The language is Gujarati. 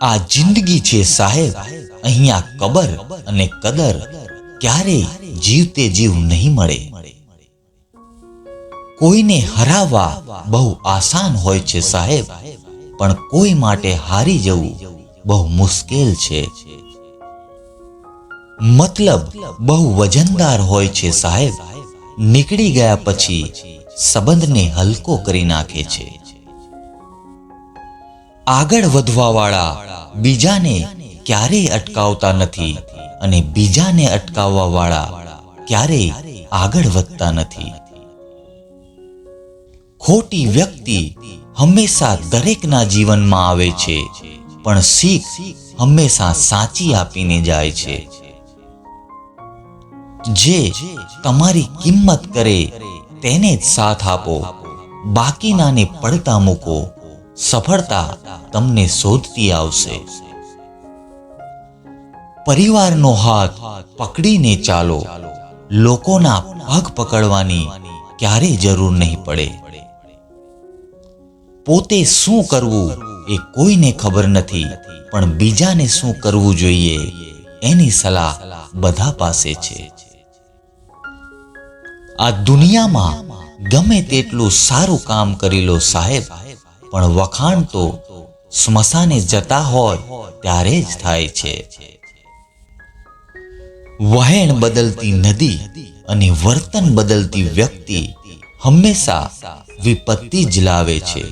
આ જિંદગી છે સાહેબ. અહીંયા કબર અને કદર ક્યારેય જીવતે જીવ નહીં મળે. કોઈને હરાવવા બહુ આસાન હોય છે સાહેબ, પણ કોઈ માટે હારી જવું બહુ મુશ્કેલ છે. મતલબ બહુ વજનદાર હોય છે સાહેબ. નીકળી ગયા પછી સંબંધને હલકો કરી નાખે છે. આગળ વધવા વાળા બીજાને ક્યારેય અટકાવતા નથી અને બીજાને અટકાવવા વાળા ક્યારેય આગળ વધતા નથી. ખોટી વ્યક્તિ હંમેશા દરેકના જીવનમાં આવે છે, પણ શીખ હંમેશા સાચી આપીને જાય છે. જે તમારી કિંમત કરે તેને જ સાથ આપો, બાકીનાને પડતા મૂકો સફળતા તમને શોધતી આવશે. પરિવારનો હાથ પકડીને ચાલો. લોકોના પગ પકડવાની ક્યારે જરૂર નહીં પડે. પોતે શું કરવું એ કોઈને ખબર નથી, પણ બીજાને શું કરવું જોઈએ એની સલાહ બધા પાસે છે. આ દુનિયામાં ગમે તેટલું સારું કામ કરી લો સાહેબ પણ વખાણ તો સ્મશાને જતા હોય ત્યારે જ થાય છે. વહેણ બદલતી નદી અને વર્તન બદલતી વ્યક્તિ હંમેશા વિપત્તિ જ લાવે છે.